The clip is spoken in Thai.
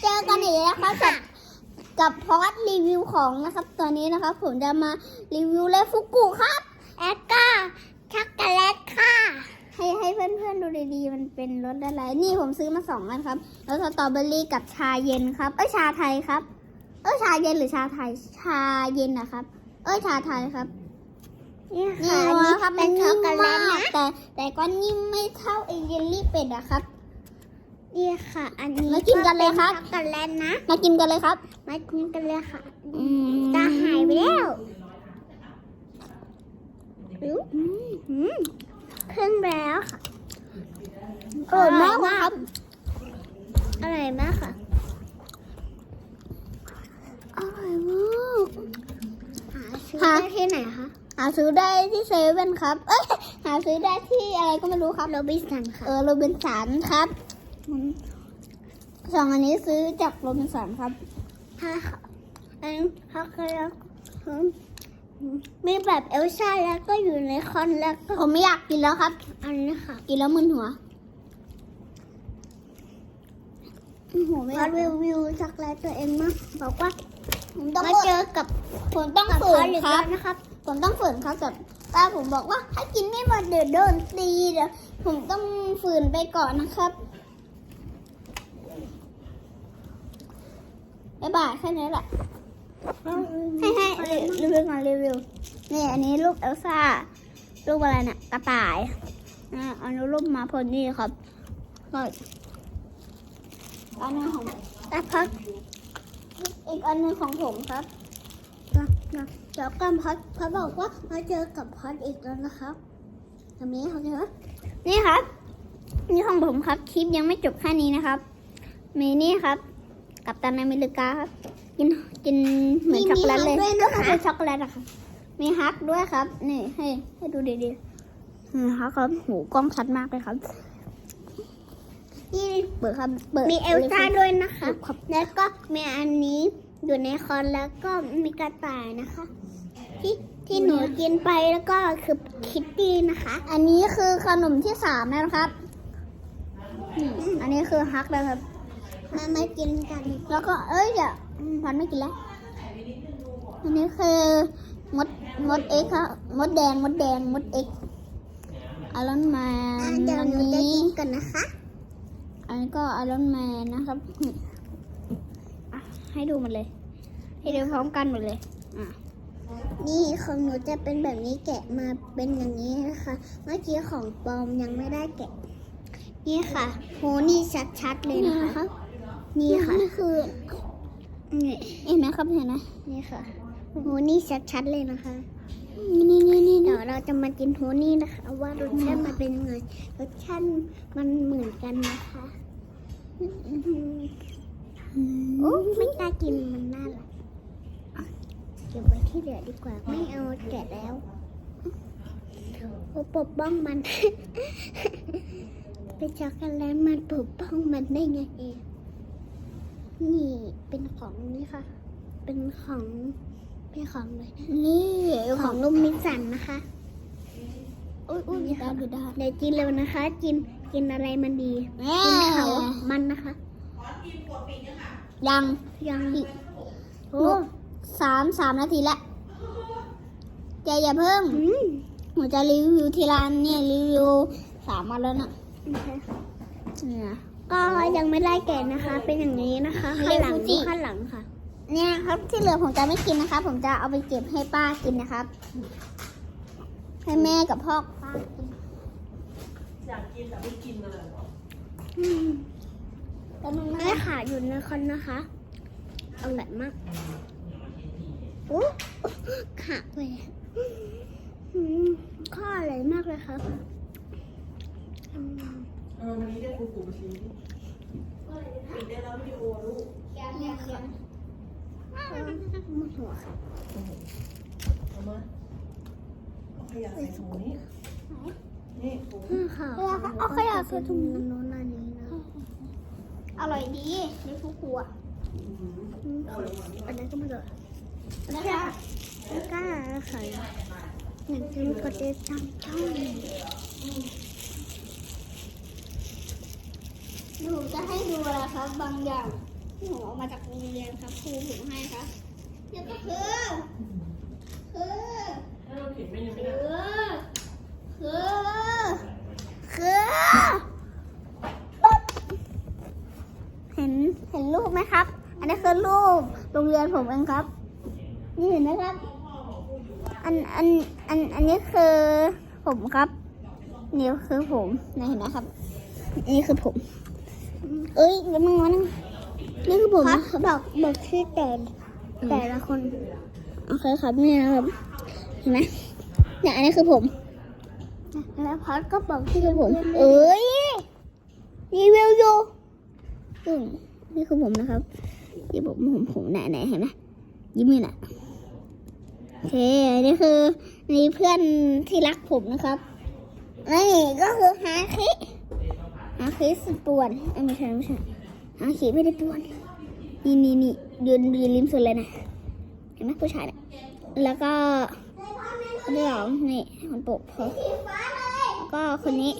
เจอกันอีกแล้วครับกับกับพอดรีวิวของนะครับ ตอนนี้นะครับ ผมจะมารีวิวเลฟุกุครับ แอดก้าช็อกโกแลตค่ะ ให้ให้เพื่อนๆดูดีๆ มันเป็นรสอะไร นี่ผมซื้อมาสองอันครับรสสตรอเบอรี่กับชาเย็นครับ เอ้ยชาไทยครับ เอ้ยชาเย็นหรือชาไทย ชาเย็นนะครับ เอ้ยชาไทยครับนี่นี่ค่ะอันนะนี้ครับเป็นช็อกโกแลตมากนะแต่แต่ก็นิ่มไม่เท่าไอเยลลี่เป็ดอะครับ นี่ค่ะ อันนี้มากินกันเลยครับ ช็อกโกแลตนะ มากินกันเลยครับ มากินกันเลยค่ะอืมตาหายไปแล้วอื้อหือครึ่งแล้วค่ะอร่อยมากครับอร่อยมากค่ะอร่อยมากหาซื้อค่ะได้ที่ไหนคะหาซื้อได้ที่เซเว่นครับ เอ้ยหาซื้อได้ที่อะไรก็ไม่รู้ครับโรบินสันค่ะ เออโรบินสันครับอืม สองอันนี้ซื้อจากโรบินสันครับใช่ค่ะอันนี้ช็อกโกแลตหืมมีแบบเอลซ่าแล้วก็อยู่ในคอนแล้วก็ผมไม่อยากกินแล้วครับ อันนี้ค่ะกินแล้วมึนหัวมึนหัวไม่อมาอกรีวิวช็อกโกแลตตัวเองมั้งบอกว่าผมต้องมาเจอกับผมต้องฝืนคแล้รัวบนะครับผมต้องฝืนครับแต่ป้าผมบอกว่าถ้ากินไม่หมดเดี๋ยวโดนตีเดี๋ยวผมต้องฝืนไปก่อนนะครับ บ๊ายบายแค่นี้แหละให้ให้รีวิวก่อนรีวิวนี่อันนี้รูปเอลซ่ารูปอะไรเนี่ยกระต่ายอ่าอันนี้รูปหมาพลนี่ครับก็อันหนึงของแต่พักอีกอันหนึงของผมครับนะนะเดี๋ยวกันพัดพัดบอกว่ามาเจอกับพัดอีกแล้วนะครับทำนี้เขาใช่ไหมนี่ครับ นี่ของผมครับ คลิปยังไม่จบแค่นี้นะครับ มีนี่ครับ กับตันอเมริกาครับกินกินเหมือนช็อกโกแลตเลยด้วยก็นะคือคะเป็นช็อกโกแลตอะค่ะ มีฮักด้วยครับ นี่ให้ให้ดูดีๆนี่ฮักครับหูกล้องชัดมากเลยครับนี่เปิดครับเปิดมีเอลซ่าด้วยนะคะครับแล้วก็มีอันนี้อยู่ในคอนแล้วก็มีกระต่ายนะคะ ที่ที่หนูกินไปแล้วก็คือคิตตี้นะคะ อันนี้คือขนมที่สามนะครับนี่อันนี้คือฮักนะครับ มามากินกัน แล้วก็เอ้ยอย่าอืมพันไม่กินแล้ว อันนี้คือมดมดเอ็กครับมดแดงมดแดงมดเอ็กอารอนแมอะนเดี๋ยวอันหนูจะนี้กินกันนะคะ อันนี้ก็อารอนแมนนะครับอะให้ดูหมดเลย ให้ดูพร้อมกันหมดเลยอะนี่ของหนูจะเป็นแบบนี้แกะมาเป็นอย่างนี้นะคะ เมื่อกี้ของปลอมยังไม่ได้แกะ นี่ค่ะ โห นี่ชัดๆเลยนี่นะนะคะคะ นี่ค่ะนี่คือนี่เห็นไหมครับเห็นไหมนี่ค่ะโหนี่ชัดๆเลยนะคะ นี่นี่นี่นี่เดี๋ยวเราจะมากินโฮนี่นะคะ ว่ารสชาติมันเป็นยังไงรสชาติมันเหมือนกันนะคะโอ้ไม่กล้ากินมันน่ารักเก็บไว้ที่เหลือดีกว่า ไม่เอาแกะแล้วโอ้ปกป้องมัน เป็นช็อกโกแลตมันปกป้องมันได้ไงเอง นี่เป็นของนี่ค่ะ เป็นของเป็นของเลย นี่ขขอองงลูกมิสสันนะคะอุ้ยอุ้ยดูได้ดูได้เดี๋ยวกินเร็วนะคะ กินกินอะไรมันดีแม่กินเขามันนะคะยังยังอีกโอ้สามสามนาทีละแกอย่าเพิ่งอืมหนูจะรีวิวทีละอันเนี่ยรีวิวสามวันแล้วน่ะโอเคค่ะเนี่ย ก็ยังไม่ได้แกะนะคะ เป็นอย่างนี้นะคะเรีข้างยกหลังฟูจิข้างหลังค่ะ เนี่ยครับที่เหลือผมจะไม่กินนะครับผมจะเอาไปเก็บให้ป้ากินนะครับ ให้แม่กับพ่อป้ากินอยากกินแต่ไม่กินเลยเหรออืมแต่มึงแม่ไม่ขาอยู่ในคอนนะคะอร่อยมากโอ้ขาไปอืมข้ออร่อยมากเลยครับ อืมเออวันนี้ได้คุณปู่มาชี้ดิปิดได้แล้ววิดีโอลูกนี่ค่ะมันหัวค่ะเอามาเอาขยะใส่ถุงนี้ นี่ถุงนี่ค่ะเอาขยะใส่ถุงโน้นอันนี้นะ อร่อยดีในฟูกัวอืมอันนั้นก็ไม่เลยนะคะไม่กล้าค่ะหนึ่งจะมีกดติดตามช่อง หนูจะให้ดูอะไรครับ บางอย่างที่ผมเอามาจากโรงเรียนครับครูผมให้ครับนี่ก็คือคือถ้เราเขียนไม่ยังไม่คือคือคือปุ๊บเห็นเห็นรูปไหมครับ อันนี้คือรูปโรงเรียนผมเองครับ นี่เห็นไหมครับ อันอันอันอันนี้คือผมครับนี่คือผมนี่เห็นไหมครับ นี่คือผม เอ้ยแล้วมึงวะนึงนี่คือผมครับนะครับบอกบอกชื่อแต่แต่ละคนโอเคครับนี่นะครับเห็นไหมเนี่ยอันนี้คือผมแล้วพอดก็บอกนี่ชื่อคือผมเพื่อนเอ้ยรีวิวอยู่ซึ่งนี่คือผมนะครับนี่ผมผมผมไหนไหนเห็นไหมยิ้มเลยน่ะโอเคนี่คือนี่เพื่อนที่รักผมนะครับนี่ก็คือฮาคิ ฮาคีสุดป่วนไม่ใช่ไม่ใช่ฮาคีไม่ได้ป่วน นี่นี่นี่ยืนยืนริมสุดเลยนะ เห็นไหมผู้ชายเนี่ยแล้วก็คนที่สองนี่คนปกพอสีฟ้าเลยแล้วก็คนนี้